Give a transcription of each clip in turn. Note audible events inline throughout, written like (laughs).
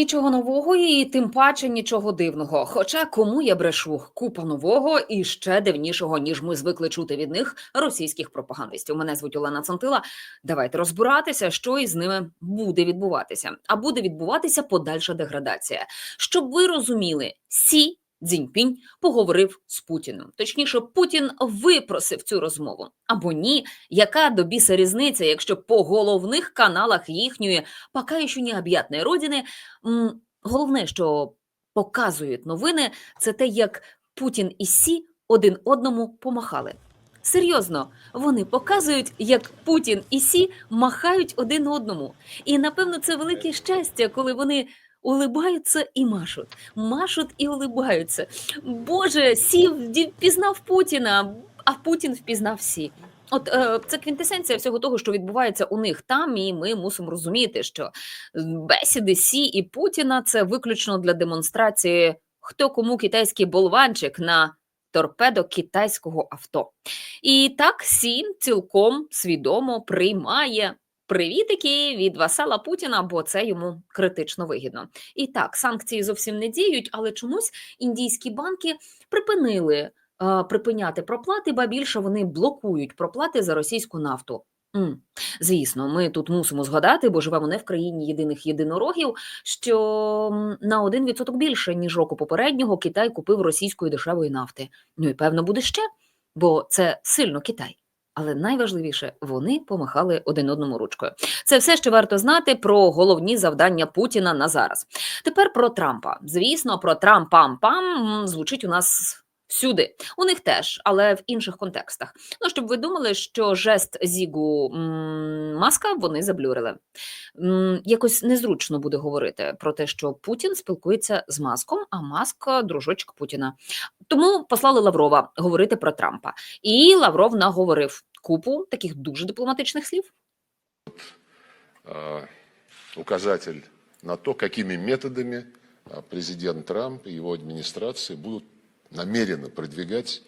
Нічого нового і тим паче нічого дивного. Хоча кому я брешу купа нового і ще дивнішого, ніж ми звикли чути від них російських пропагандистів. Мене звуть Олена Цантила. Давайте розбиратися, що із ними буде відбуватися. А буде відбуватися подальша деградація. Щоб ви розуміли, сі Цзіньпінь поговорив з Путіним. Точніше, Путін випросив цю розмову. Або ні, яка до біса різниця, якщо по головних каналах їхньої пока що необ'ятної родини головне, що показують новини, це те, як Путін і Сі один одному помахали. Серйозно, вони показують, як Путін і Сі махають один одному. І напевно це велике щастя, коли вони улибаються і машуть, машуть і улибаються. Боже, Сі впізнав Путіна, а Путін впізнав Сі. От е, це квінтесенція всього того, що відбувається у них там, і ми мусимо розуміти, що бесіди Сі і Путіна це виключно для демонстрації, хто кому китайський болванчик на торпедо китайського авто. І так Сі цілком свідомо приймає привітики від васала Путіна, бо це йому критично вигідно. І так, санкції зовсім не діють, але чомусь індійські банки припинили е, припиняти проплати, ба більше вони блокують проплати за російську нафту. М. Звісно, ми тут мусимо згадати, бо живемо не в країні єдиних єдинорогів, що на 1% більше, ніж року попереднього, Китай купив російської дешевої нафти. Ну і певно буде ще, бо це сильно Китай. Але найважливіше, вони помахали один одному ручкою. Це все, що варто знати про головні завдання Путіна на зараз. Тепер про Трампа. Звісно, про Трампам-пам звучить у нас всюди. У них теж, але в інших контекстах. Ну, щоб ви думали, що жест Зігу Маска вони заблюрили. Якось незручно буде говорити про те, що Путін спілкується з Маском, а Маск дружочок Путіна. Тому послали Лаврова говорити про Трампа. І Лавров наговорив купу таких дуже дипломатичних слів. указатель на то, какими методами президент Трамп и его администрация будут намеренно продвигать,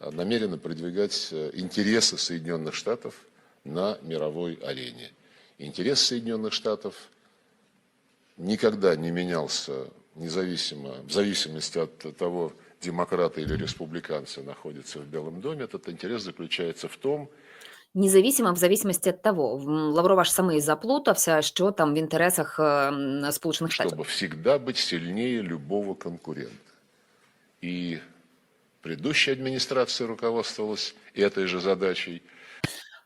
э, намеренно продвигать э, интересы Соединенных Штатов на мировой арене. Интерес Соединенных Штатов никогда не менялся независимо, в зависимости от того, демократы или республиканцы находятся в Белом доме. Этот интерес заключается в том, Независимо в зависимости от того, М, Лаврова ж самий заплутався, що там в інтересах е, м, Сполучених Штатів. чтобы всегда быть сильнее любого конкурента. И предыдущая администрация руководствовалась этой же задачей.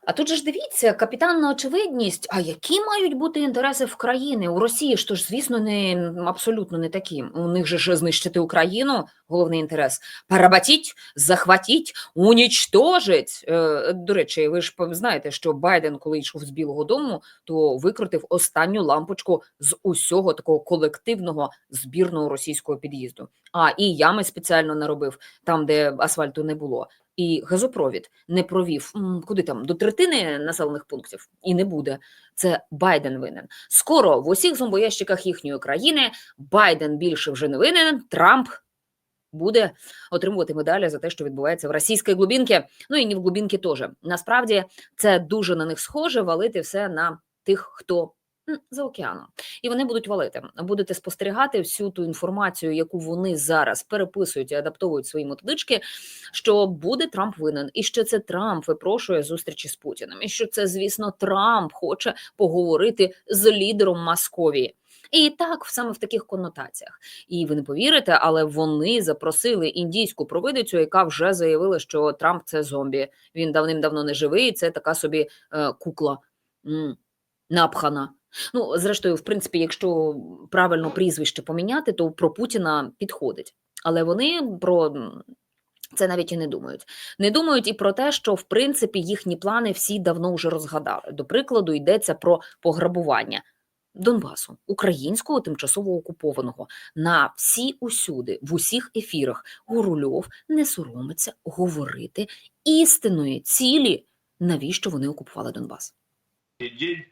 А тут же ж дивіться, капітанна очевидність. А які мають бути інтереси в країни? У Росії то ж, звісно, не абсолютно не такі. У них же ж знищити Україну головний інтерес. Перебатіть, захватіть, унічтожить. Е, До речі, ви ж знаєте, що Байден, коли йшов з Білого Дому, то викрутив останню лампочку з усього такого колективного збірного російського під'їзду. А і ями спеціально наробив там, де асфальту не було. І газопровід не провів куди там до третини населених пунктів, і не буде. Це Байден винен. Скоро в усіх зомбоящиках їхньої країни Байден більше вже не винен. Трамп буде отримувати медалі за те, що відбувається в російській глубінці. Ну і не в глубінці теж. Насправді це дуже на них схоже валити все на тих, хто. За океаном, і вони будуть валити. Будете спостерігати всю ту інформацію, яку вони зараз переписують і адаптовують свої методички, що буде Трамп винен, і що це Трамп випрошує зустрічі з Путіним, і що це, звісно, Трамп хоче поговорити з лідером Московії. І так, саме в таких конотаціях. І ви не повірите, але вони запросили індійську провидицю, яка вже заявила, що Трамп це зомбі. Він давним-давно не живий. Це така собі е, кукла напхана. Ну, зрештою, в принципі, якщо правильно прізвище поміняти, то про Путіна підходить. Але вони про це навіть і не думають. Не думають і про те, що в принципі їхні плани всі давно вже розгадали. До прикладу, йдеться про пограбування Донбасу, українського тимчасово окупованого. На всі усюди, в усіх ефірах Гурульов не соромиться говорити істинної цілі, навіщо вони окупували Донбас. день,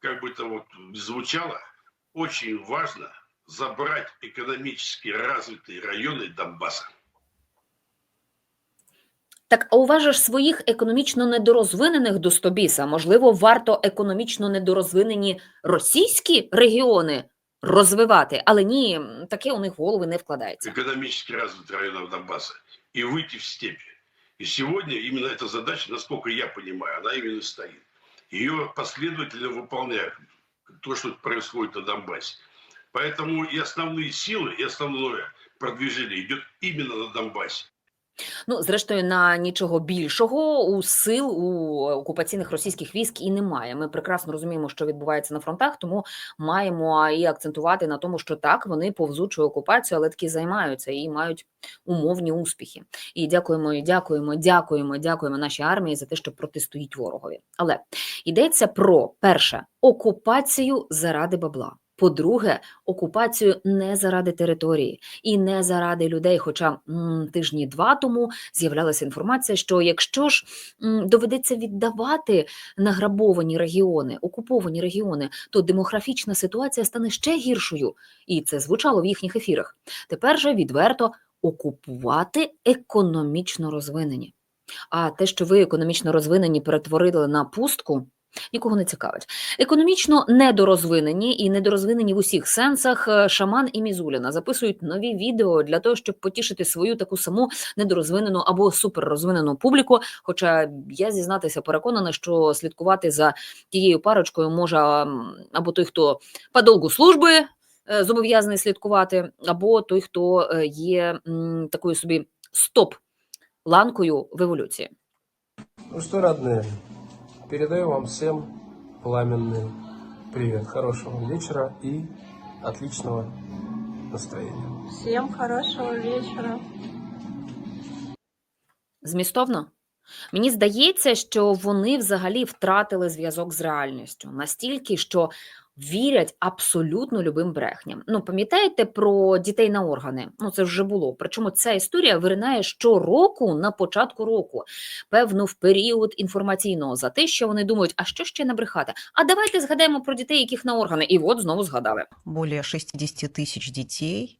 как бы это вот звучало, очень важно забрать экономически развитые районы Донбасса. Так, а уважиш своїх економічно недорозвинених до стобіса? Можливо, варто економічно недорозвинені російські регіони розвивати. Але ні, м, таке у них в голови не вкладається. экономически развитых районов Донбасса и выйти в степи. И сегодня именно эта задача, насколько я понимаю, она именно стоит. Ее последовательно выполняют. То, что происходит на Донбассе. Поэтому и основные силы, и основное продвижение идет именно на Донбассе. Ну, зрештою, на нічого більшого у сил у окупаційних російських військ і немає. Ми прекрасно розуміємо, що відбувається на фронтах, тому маємо і акцентувати на тому, що так вони повзучою окупацією, але таки займаються і мають умовні успіхи. І дякуємо, і дякуємо, дякуємо, дякуємо нашій армії за те, що протистоїть ворогові. Але йдеться про перше окупацію заради бабла. По-друге, окупацію не заради території і не заради людей. Хоча м, тижні два тому з'являлася інформація, що якщо ж м, доведеться віддавати награбовані регіони, окуповані регіони, то демографічна ситуація стане ще гіршою. І це звучало в їхніх ефірах. Тепер же відверто окупувати економічно розвинені. А те, що ви економічно розвинені перетворили на пустку, нікого не цікавить. Економічно недорозвинені і недорозвинені в усіх сенсах е, Шаман і Мізуліна записують нові відео для того, щоб потішити свою таку саму недорозвинену або суперрозвинену публіку. Хоча я зізнатися переконана, що слідкувати за тією парочкою може або той, хто по довгу служби е, зобов'язаний слідкувати, або той, хто е, є такою собі стоп-ланкою в еволюції. Ну что, родные, передаю вам всем пламенный привет. Хорошего вечера и отличного настроения. Всем хорошего вечера. Змістовно? Мені здається, що вони взагалі втратили зв'язок з реальністю настільки, що вірять абсолютно любим брехням. Ну, пам'ятаєте про дітей на органи? Ну, це вже було. Причому ця історія виринає щороку на початку року, певно, в період інформаційного затища вони думають, а що ще набрехати? А давайте згадаємо про дітей, яких на органи. І от знову згадали. более 60 тысяч детей,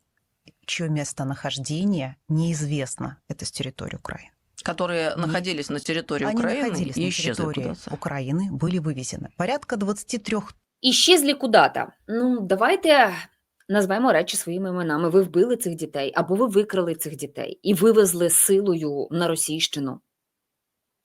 чье местонахождение неизвестно. Это с территории Украины. которые Не- находились на территории Они Украины находились и на исчезли территории куда-то. Украины, были вывезены. Порядка 23 і щезлі кудата. Ну, давайте назвемо речі своїми іменами. Ви вбили цих дітей, або ви викрали цих дітей і вивезли силою на Російщину.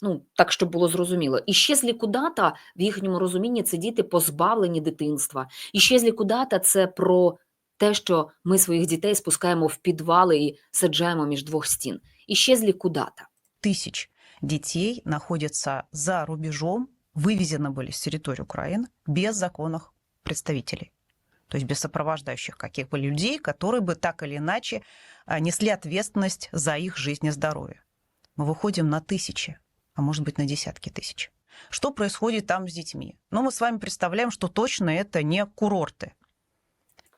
Ну, так, щоб було зрозуміло. І щезлі кудата в їхньому розумінні це діти позбавлені дитинства. І щезлі кудата це про те, що ми своїх дітей спускаємо в підвали і саджаємо між двох стін. І щезлі кудата. тысяч детей находятся за рубежом, вывезены были с территории Украины без законных представителей. То есть без сопровождающих каких-бы людей, которые бы так или иначе а, несли ответственность за их жизнь и здоровье. Мы выходим на тысячи, а может быть на десятки тысяч. Что происходит там с детьми? Ну, мы с вами представляем, что точно это не курорты.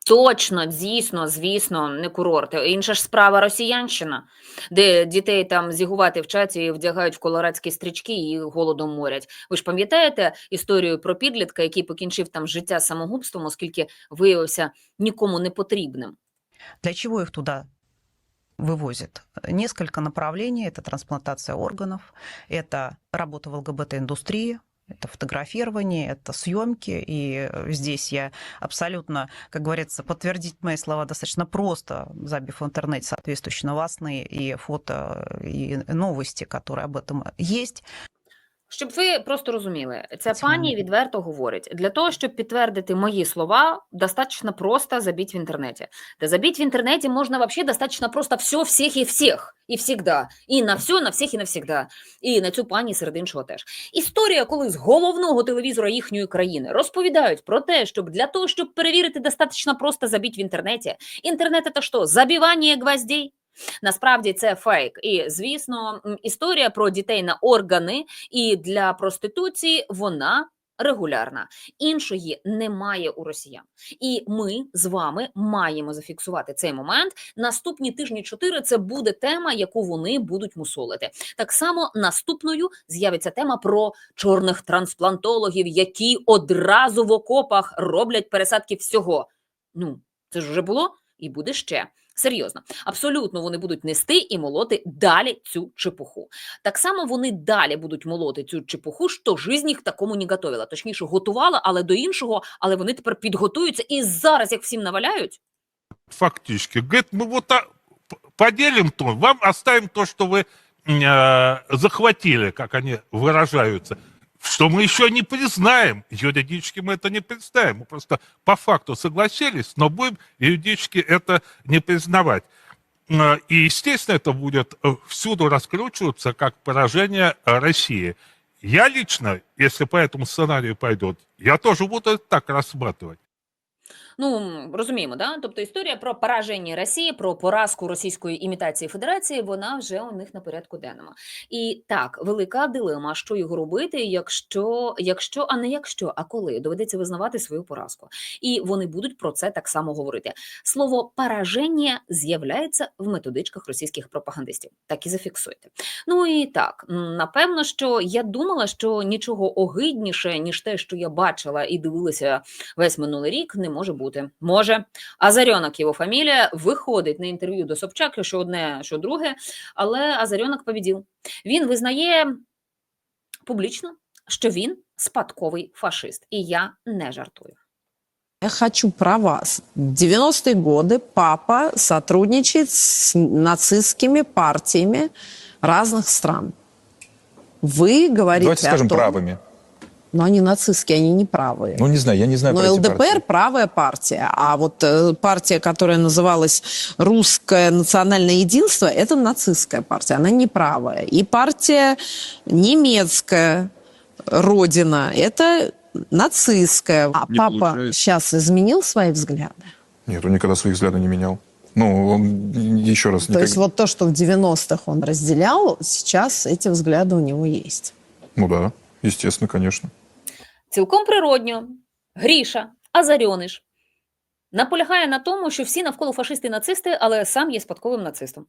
Точно, дійсно, звісно, не курорти. Інша ж справа росіянщина, де дітей там зігувати вчать і вдягають в колорадські стрічки і їх голодом морять. Ви ж пам'ятаєте історію про підлітка, який покінчив там життя самогубством, оскільки виявився нікому не потрібним. Для чего их туда вывозят? Несколько направлений. Это трансплантация органов, это работа в ЛГБТ-индустрии, это фотографирование, это съемки. И э, здесь я абсолютно, как говорится, подтвердить мои слова достаточно просто, забив в интернете соответствующие новостные и фото, и новости, которые об этом есть. Щоб ви просто розуміли, ця Це пані відверто говорить: для того, щоб підтвердити мої слова, достаточно просто забить в интернете. Да забить в интернете можно вообще достаточно просто все, всіх і всіх, і всегда. І на все, на всіх і навсігда. І на цю пані серед іншого теж. Історія, коли з головного телевізора їхньої країни розповідають про те, щоб для того, щоб перевірити, достаточно просто забить в інтернеті. Інтернет – це що? Забивання гвоздей? Насправді це фейк. І звісно, історія про дітей на органи і для проституції вона регулярна. Іншої немає у росіян. І ми з вами маємо зафіксувати цей момент. Наступні тижні чотири це буде тема, яку вони будуть мусолити. Так само наступною з'явиться тема про чорних трансплантологів, які одразу в окопах роблять пересадки всього. Ну, це ж вже було і буде ще. Серйозно, абсолютно вони будуть нести і молоти далі цю чепуху. Так само вони далі будуть молоти цю чепуху, що жизнь їх такому не готовила. Точніше, готувала, але до іншого, але вони тепер підготуються і зараз, як всім наваляють, фактически. Говорит, мы вот а, п- поделим то, вам оставим то, что вы э, захватили, как они выражаются. Что мы еще не признаем. Юридически мы это не представим. Мы просто по факту согласились, но будем юридически это не признавать. Э, И, естественно, это будет э, всюду раскручиваться как поражение э, России. Я лично, если по этому сценарию пойдет, я тоже буду это так рассматривать. Ну розуміємо, да? Тобто історія про пораження Росії, про поразку російської імітації Федерації, вона вже у них на порядку денному. І так, велика дилема, що його робити, якщо, якщо, а не якщо, а коли доведеться визнавати свою поразку. І вони будуть про це так само говорити. Слово пораження з'являється в методичках російських пропагандистів. Так і зафіксуйте. Ну і так, напевно, що я думала, що нічого огидніше, ніж те, що я бачила і дивилася весь минулий рік, не може бути Може. Азарьонок його фамілія виходить на інтерв'ю до Собчак, що одне, що друге, але Азарьонок побідів. Він визнає публічно, що він спадковий фашист, і я не жартую. Я хочу про вас. В 90-е годы папа сотрудничает с нацистскими партиями разных стран. Вы говорите Давайте скажем о том, правыми. Но они нацистские, они не правые. Ну, не знаю, я не знаю Но ЛДПр партии. правая партия, а вот э, партия, которая называлась Русское национальное единство, это нацистская партия, она не правая. И партия немецкая Родина, это нацистская. А Не папа получается. сейчас изменил свои взгляды? Нет, он никогда своих взглядов не менял. Ну, он еще раз... То никак- есть вот то, что в 90-х он разделял, сейчас эти взгляды у него есть. Ну да, естественно, конечно. Цілком природньо, Гріша, Азарьониш наполягає на тому, що всі навколо фашисти і нацисти, але сам є спадковим нацистом.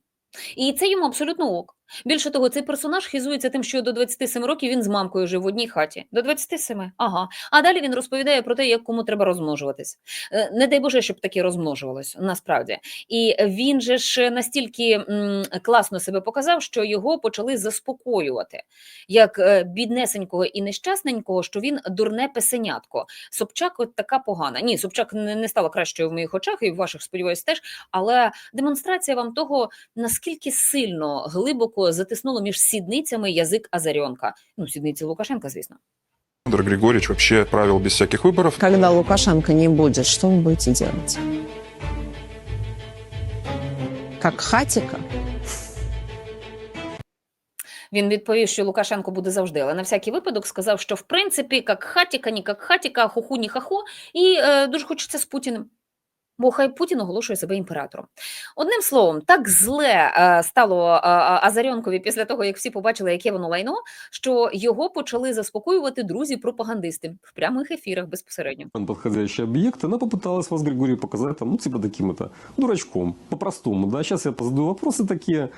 І це йому абсолютно ок. Більше того, цей персонаж хизується тим, що до 27 років він з мамкою жив в одній хаті. До 27? Ага. А далі він розповідає про те, як кому треба розмножуватись. Е, Не дай Боже, щоб таке розмножувалось, насправді. І він же ж настільки класно себе показав, що його почали заспокоювати як е, біднесенького і нещасненького, що він дурне песенятко. Собчак от така погана. Ні, Собчак не, стала кращою в моїх очах, і в ваших, сподіваюся, теж. Але демонстрація вам того, наскільки сильно глибоко затиснуло між сідницями язик Азарьонка. Ну, сідниці Лукашенка, звісно. Александр Григорьевич вообще правил без всяких выборов. Когда Лукашенко не будет, что вы будете делать? Как хатика? Він відповів, що Лукашенко буде завжди, але на всякий випадок сказав, що в принципі, як хатіка, ні як хатіка, хуху, ні хахо, і е, дуже хочеться з Путіним. Бо хай Путін оголошує себе імператором. Одним словом, так зле е, стало е, Азарьонкові після того, як всі побачили, яке воно лайно, що його почали заспокоювати друзі-пропагандисти в прямих ефірах безпосередньо. подходящий объект, она попыталась вас, Григорий, показать, там, ну, типа таким это, дурачком, по-простому, да, сейчас я позадаю вопросы такие,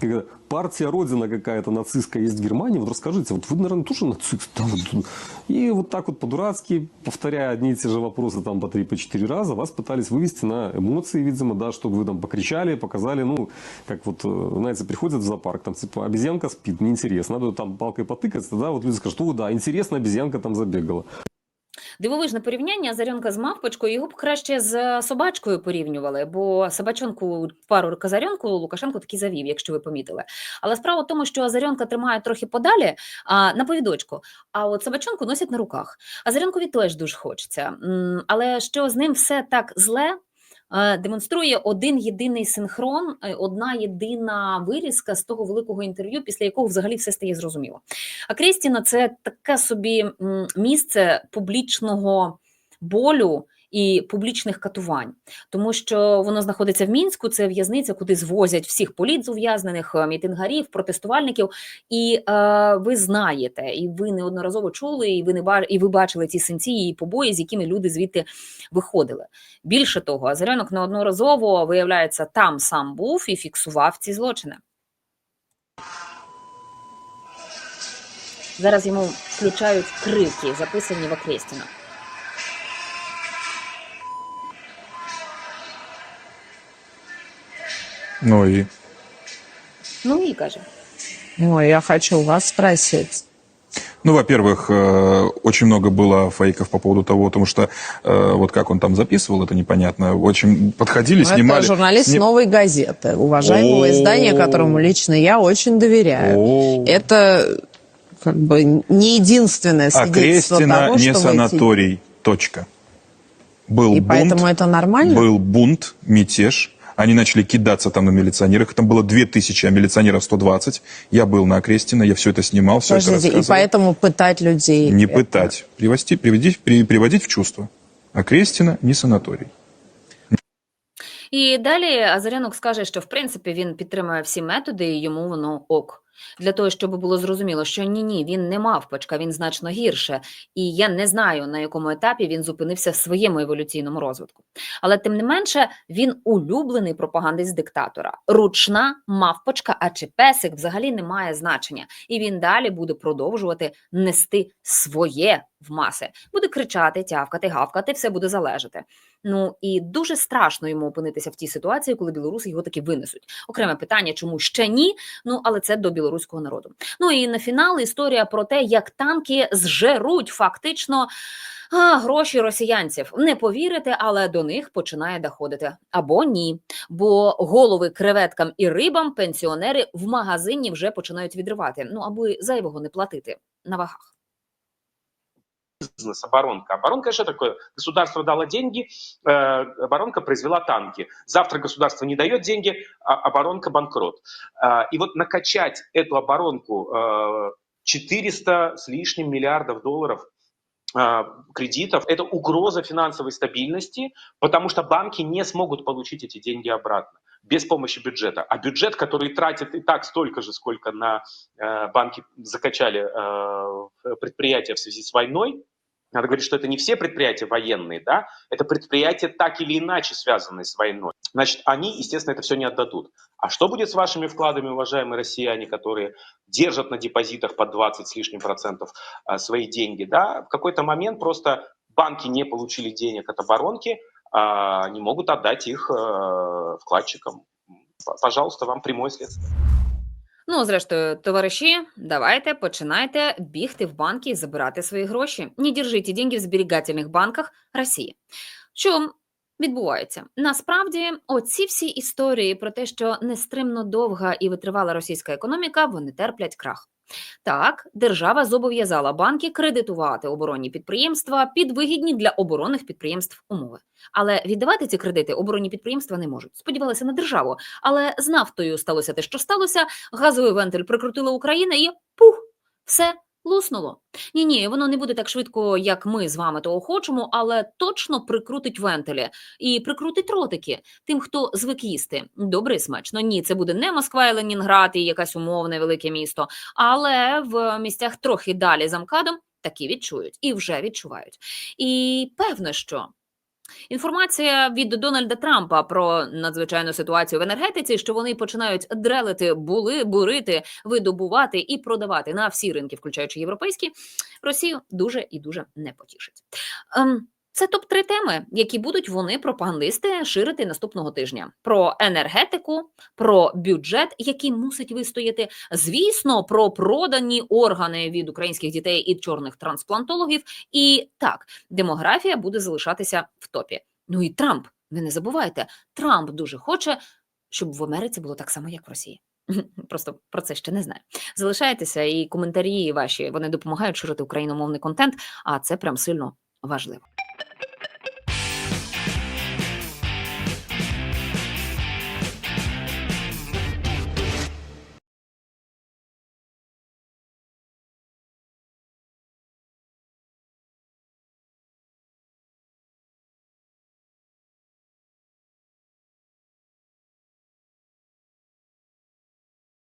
как это, партия Родина какая-то нацистская есть в Германии, вот расскажите, вот вы, наверное, тоже нацист, да, вот. и вот так вот по-дурацки, повторяя одни и те же вопросы там по три, по четыре раза, вас пытались вывести на эмоции, видимо, да, чтобы вы там покричали, показали, ну, как вот, э, знаете, приходят в зоопарк, там, типа, обезьянка спит, неинтересно, надо там палкой потыкаться, да, вот люди скажут, о, да, интересно, обезьянка там забегала. Дивовижне порівняння Азарьонка з мавпочкою, його б краще з собачкою порівнювали, бо собачонку пару казарьонку Лукашенко таки завів, якщо ви помітили. Але справа в тому, що Азарьонка тримає трохи подалі а, на повідочку, а от собачонку носять на руках. Азарьонкові теж дуже хочеться. Але що з ним все так зле, е, демонструє один єдиний синхрон, е, одна єдина вирізка з того великого інтерв'ю, після якого взагалі все стає зрозуміло. А Крістіна це таке собі місце публічного болю і публічних катувань, тому що воно знаходиться в мінську. Це в'язниця, куди звозять всіх політзув'язнених, е, мітингарів, протестувальників. І е, ви знаєте, і ви неодноразово чули, і ви не і ви бачили ці синці і побої, з якими люди звідти виходили. Більше того, Азарянок неодноразово виявляється там сам був і фіксував ці злочини. Зараз йому включають крики, записані в Окрестіна. Ну и Ну і каже. Ой, я хочу вас спросить. Ну, во-первых, э, очень много было фейков по поводу того, потому что э, вот как он там записывал, это непонятно. Очень подходили, Ну, снимали. Это журналист сни- «Новой газеты», уважаемого О. издания, которому лично я очень доверяю. О. Это как бы не единственное А свидетельство Крестина того, не что вы эти- санаторий. Точка. Был И бунт, поэтому это нормально? был бунт, мятеж. Они начали кидаться там на милиционерах. Их Там было 2000, а милиционеров 120. Я был на Крестина, я все это снимал, все это Подождите, и рассказывал. поэтому пытать людей... Не это- пытать, привести, приводить, при- приводить в чувство. А Крестина не санаторий. І далі Азарянок скаже, що в принципі він підтримує всі методи, і йому воно ок. Для того, щоб було зрозуміло, що ні, ні, він не мавпочка, він значно гірше. І я не знаю, на якому етапі він зупинився в своєму еволюційному розвитку. Але тим не менше, він улюблений пропагандист диктатора. Ручна мавпочка, а чи песик взагалі не має значення. І він далі буде продовжувати нести своє в маси. Буде кричати, тявкати, гавкати, все буде залежати. Ну і дуже страшно йому опинитися в тій ситуації, коли білоруси його таки винесуть. Окреме питання, чому ще ні? Ну але це до білоруського народу. Ну і на фінал історія про те, як танки зжеруть фактично. А, гроші росіянців не повірите, але до них починає доходити. Або ні. Бо голови креветкам і рибам пенсіонери в магазині вже починають відривати. Ну аби зайвого не платити на вагах. Бизнес, оборонка. Оборонка что такое? Государство дало деньги, э, оборонка произвела танки. Завтра государство не дает деньги, а оборонка банкрот. Э, и вот накачать эту оборонку э, 400 с лишним миллиардов долларов э, кредитов, это угроза финансовой стабильности, потому что банки не смогут получить эти деньги обратно без помощи бюджета. А бюджет, который тратит и так столько же, сколько на э, банки закачали э, предприятия в связи с войной, надо говорить, что это не все предприятия военные, да, это предприятия так или иначе связанные с войной. Значит, они, естественно, это все не отдадут. А что будет с вашими вкладами, уважаемые россияне, которые держат на депозитах по 20 с лишним процентов а, свои деньги, да? В какой-то момент просто банки не получили денег от оборонки, а, не могут отдать их э, вкладчикам. Пожалуйста, вам прямое следствие. Ну, зрештою, товариші, давайте починайте бігти в банки і забирати свої гроші. Не держите деньги в зберігательних банках Росії. Що відбувається? Насправді, оці всі історії про те, що нестримно довга і витривала російська економіка, вони терплять крах. Так, держава зобов'язала банки кредитувати оборонні підприємства під вигідні для оборонних підприємств умови. Але віддавати ці кредити оборонні підприємства не можуть. Сподівалися на державу, але з нафтою сталося те, що сталося. Газовий вентиль прикрутила Україна і пух, все луснуло. Ні, ні, воно не буде так швидко, як ми з вами того хочемо, але точно прикрутить вентилі і прикрутить ротики тим, хто звик їсти. Добре смачно. Ні, це буде не Москва і Ленінград і якесь умовне велике місто, але в місцях трохи далі за МКАДом такі відчують і вже відчувають. І певно, що Інформація від Дональда Трампа про надзвичайну ситуацію в енергетиці, що вони починають дрелити, були, бурити, видобувати і продавати на всі ринки, включаючи європейські, Росію дуже і дуже не потішить. Це топ 3 теми, які будуть вони пропагандисти ширити наступного тижня: про енергетику, про бюджет, який мусить вистояти. Звісно, про продані органи від українських дітей і чорних трансплантологів. І так, демографія буде залишатися в топі. Ну і Трамп, ви не забувайте, Трамп дуже хоче, щоб в Америці було так само, як в Росії. (laughs) Просто про це ще не знаю. Залишайтеся і коментарі ваші вони допомагають ширити україномовний контент, а це прям сильно важливо.